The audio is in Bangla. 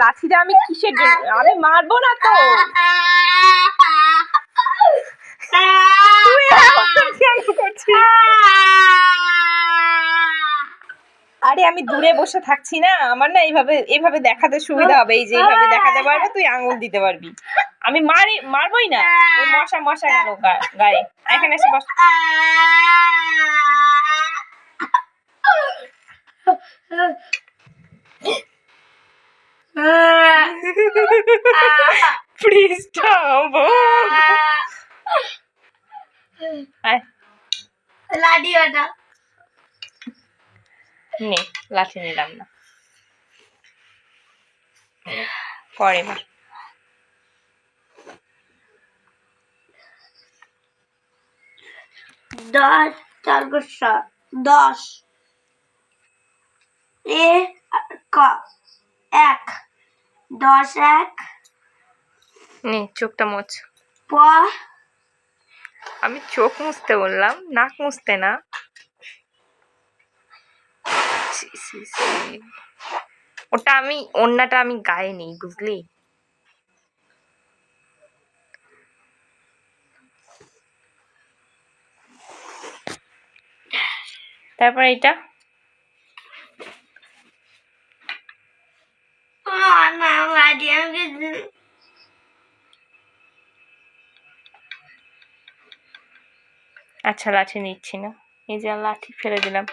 লাঠিটা আমি কিসের জন্য? আমি মারবো না তো। আরে, আমি দূরে বসে থাকছি না। আমার না এইভাবে এইভাবে দেখাতে সুবিধা হবে। এই যে এইভাবে দেখাতে পারব, তুই আঙুল দিতে পারবি। আমি মারি, মারবই না। মশা মশা গেল গায়ে। এখানে এসে বস। প্লিজ ওটা নে লাঠি নিলাম না। পরে দশ চার দশ। এ ক। দশ এক। নে চোখটা মোচ প। আমি চোখ মুছতে বললাম নাক মুছতে না। ওটা আমি অন্যটা আমি গায়ে নেই বুঝলি? তারপর এটা না আমাকে আমি আচ্ছা লাঠি নিচ্ছি না। এই যে লাঠি ফেলে দিলাম।